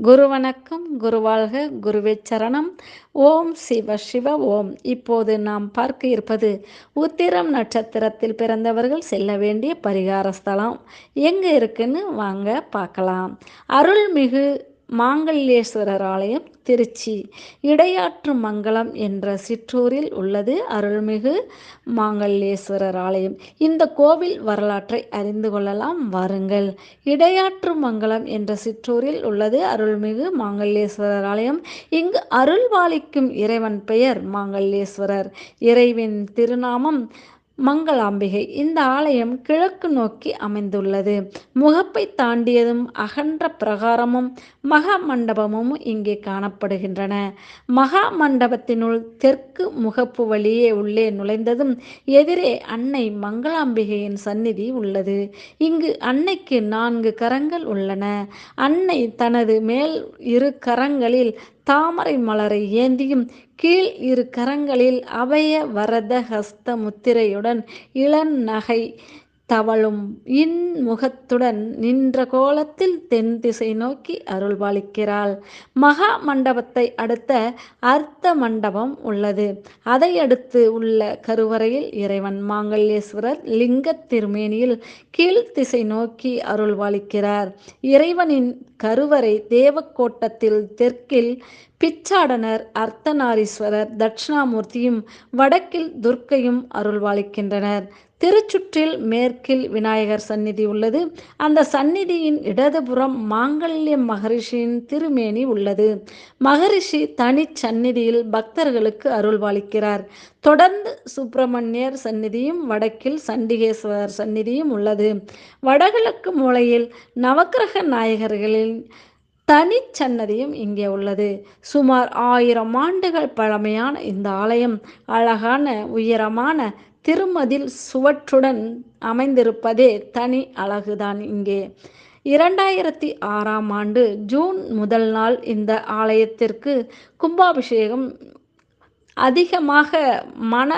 குரு வணக்கம் குருவாழ்க குருவே சரணம். ஓம் சிவ சிவ ஓம். இப்போது நாம் பார்க்க இருப்பது உத்திரம் நட்சத்திரத்தில் பிறந்தவர்கள் செல்ல வேண்டிய பரிகார ஸ்தலம் எங்கே இருக்குன்னு வாங்க பார்க்கலாம். அருள்மிகு மாங்கல்யேஸ்வரர் ஆலயம் திருச்சி. இடையாற்று மங்கலம் என்ற சிற்றூரில் உள்ளது அருள்மிகு மாங்கல்யேஸ்வரர் ஆலயம் இந்த கோவில் வரலாற்றை அறிந்து கொள்ளலாம். வாருங்கள். இடையாற்று மங்கலம் என்ற சிற்றூரில் உள்ளது அருள்மிகு மாங்கல்யேஸ்வரர் ஆலயம் இங்கு அருள்வாளிக்கும் இறைவன் பெயர் மாங்கல்யேஸ்வரர். இறைவின் திருநாமம் மங்களாம்பிகை. இந்த ஆலயம் கிழக்கு நோக்கி அமைந்துள்ளது. முகப்பை தாண்டியதும் அகன்ற பிரகாரமும் மகா மண்டபமும் இங்கே காணப்படுகின்றன. மகா மண்டபத்தினுள் தெற்கு முகப்பு வழியே உள்ளே நுழைந்ததும் எதிரே அன்னை மங்களாம்பிகையின் சந்நிதி உள்ளது. இங்கு அன்னைக்கு நான்கு கரங்கள் உள்ளன. அன்னை தனது மேல் இரு கரங்களில் தாமரை மலரை ஏந்தியும் கீழ் இரு கரங்களில் அபய வரத ஹஸ்த முத்திரையுடன் இளன் நகை தவழும் இன்முகத்துடன் நின்ற கோலத்தில் தென் திசை நோக்கி அருள்பாலிக்கிறாள். மகா மண்டபத்தை அடுத்த அர்த்த மண்டபம் உள்ளது. அதை அடுத்து உள்ள கருவறையில் இறைவன் மாங்கல்யேஸ்வரர் லிங்க திருமேனியில் கீழ் திசை நோக்கி அருள்வாளிக்கிறார் இறைவனின் கருவறை தேவக்கோட்டத்தில் தெற்கில் பிச்சாடனர் அர்த்தநாரீஸ்வரர் தட்சிணாமூர்த்தியும் வடக்கில் துர்க்கையும் அருள்வாளிக்கின்றனர் திருச்சுற்றில் மேற்கில் விநாயகர் சந்நிதி உள்ளது. அந்த சந்நிதியின் இடதுபுறம் மாங்கல்ய மகரிஷியின் திருமேனி உள்ளது. மகரிஷி தனி சந்நிதியில் பக்தர்களுக்கு அருள்வாளிக்கிறார் தொடர்ந்து சுப்பிரமணியர் சந்நிதியும் வடக்கில் சண்டிகேஸ்வரர் சந்நிதியும் உள்ளது. வடகிழக்கு மூலையில் நவக்கிரக நாயகர்களின் தனிச்சன்னதியும் இங்கே உள்ளது. சுமார் ஆயிரம் ஆண்டுகள் பழமையான இந்த ஆலயம் அழகான உயரமான திருமதில் சுவற்றுடன் அமைந்திருப்பதே தனி அழகுதான் இங்கே. இரண்டாயிரத்தி ஆறாம் ஆண்டு ஜூன் முதல் நாள் இந்த ஆலயத்திற்கு கும்பாபிஷேகம் அதிகமாக மன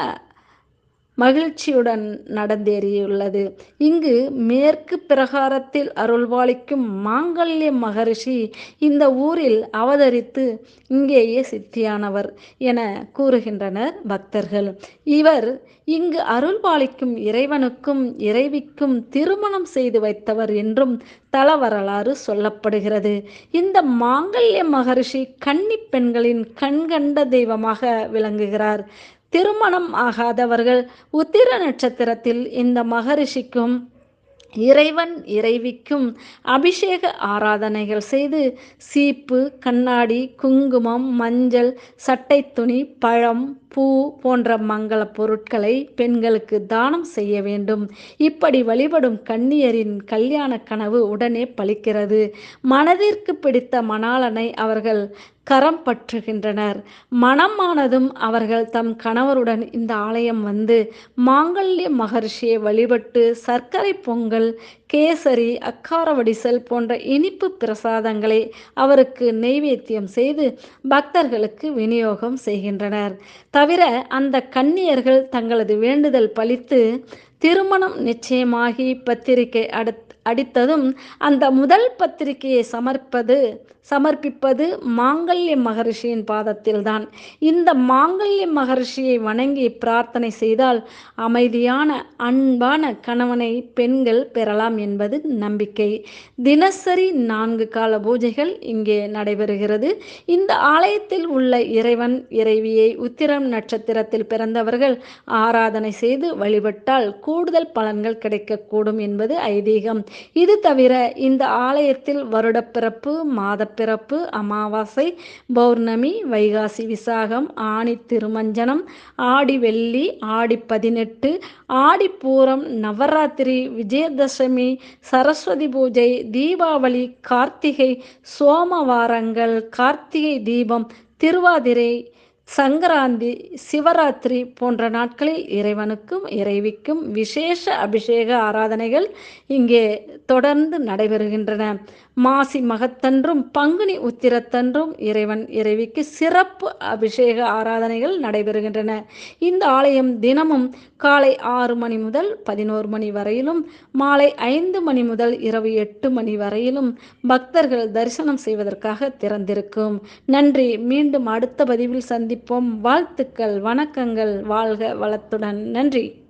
மகிழ்ச்சியுடன் நடந்தேறியுள்ளது. இங்கு மேற்கு பிரகாரத்தில் அருள்வாளிக்கும் மாங்கல்ய மகரிஷி இந்த ஊரில் அவதரித்து இங்கேயே சித்தியானவர் என கூறுகின்றனர் பக்தர்கள். இவர் இங்கு அருள்பாலிக்கும் இறைவனுக்கும் இறைவிக்கும் திருமணம் செய்து வைத்தவர் என்றும் தல வரலாறு சொல்லப்படுகிறது. இந்த மாங்கல்ய மகரிஷி கன்னி பெண்களின் கண்கண்ட தெய்வமாக விளங்குகிறார். திருமணம் ஆகாதவர்கள் உத்திர நட்சத்திரத்தில் இந்த மகரிஷிக்கும் இறைவன் இறைவிக்கும் அபிஷேக ஆராதனைகள் செய்து சீப்பு கண்ணாடி குங்குமம் மஞ்சள் சட்டை துணி பழம் பூ போன்ற மங்கள பொருட்களை பெண்களுக்கு தானம் செய்ய வேண்டும். இப்படி வழிபடும் கன்னியரின் கல்யாண கனவு உடனே பலிக்கிறது மனதிற்கு பிடித்த மணாளனை அவர்கள் கரம் பற்றுகின்றனர். மனமானதும் அவர்கள் தம் கணவருடன் இந்த ஆலயம் வந்து மாங்கல்ய மகர்ஷியை வழிபட்டு சர்க்கரை பொங்கல் கேசரி அக்கார வடிசல் போன்ற இனிப்பு பிரசாதங்களை அவருக்கு நெய்வேத்தியம் செய்து பக்தர்களுக்கு விநியோகம் செய்கின்றனர். தவிர அந்த கன்னியர்கள் தங்களது வேண்டுதல் பலித்து திருமணம் நிச்சயமாகி பத்திரிகை அடுத் அடித்ததும் அந்த முதல் பத்திரிகையை சமர்ப்பது சமர்ப்பிப்பது மாங்கல்ய மகரிஷியின் பாதத்தில்தான். இந்த மாங்கல்ய மகரிஷியை வணங்கி பிரார்த்தனை செய்தால் அமைதியான அன்பான கணவனை பெண்கள் பெறலாம் என்பது நம்பிக்கை. தினசரி நான்கு கால பூஜைகள் இங்கே நடைபெறுகிறது. இந்த ஆலயத்தில் உள்ள இறைவன் இறைவியை உத்திரம் நட்சத்திரத்தில் பிறந்தவர்கள் ஆராதனை செய்து வழிபட்டால் கூடுதல் பலன்கள் கிடைக்கக்கூடும் என்பது ஐதீகம். இது தவிர இந்த ஆலயத்தில் வருடப்பிறப்பு மாதப்பிறப்பு அமாவாசை பௌர்ணமி வைகாசி விசாகம் ஆணி திருமஞ்சனம் ஆடி வெள்ளி ஆடி பதினெட்டு ஆடி பூரம் நவராத்திரி விஜயதசமி சரஸ்வதி பூஜை தீபாவளி கார்த்திகை சோமவாரங்கள் கார்த்திகை தீபம் திருவாதிரை சங்கராந்தி சிவராத்திரி போன்ற நாட்களில் இறைவனுக்கும் இறைவிக்கும் விசேஷ அபிஷேக ஆராதனைகள் இங்கே தொடர்ந்து நடைபெறுகின்றன. மாசி மகத்தன்றும் பங்குனி உத்திரத்தன்றும் இறைவன் இறைவிக்கு சிறப்பு அபிஷேக ஆராதனைகள் நடைபெறுகின்றன. இந்த ஆலயம் தினமும் காலை ஆறு மணி முதல் பதினோரு மணி வரையிலும் மாலை ஐந்து மணி முதல் இரவு எட்டு மணி வரையிலும் பக்தர்கள் தரிசனம் செய்வதற்காக திறந்திருக்கும். நன்றி. மீண்டும் அடுத்த பதிவில் சந்தி சந்திப்போம். வாழ்த்துக்கள் வணக்கங்கள் வாழ்க வளத்துடன். நன்றி.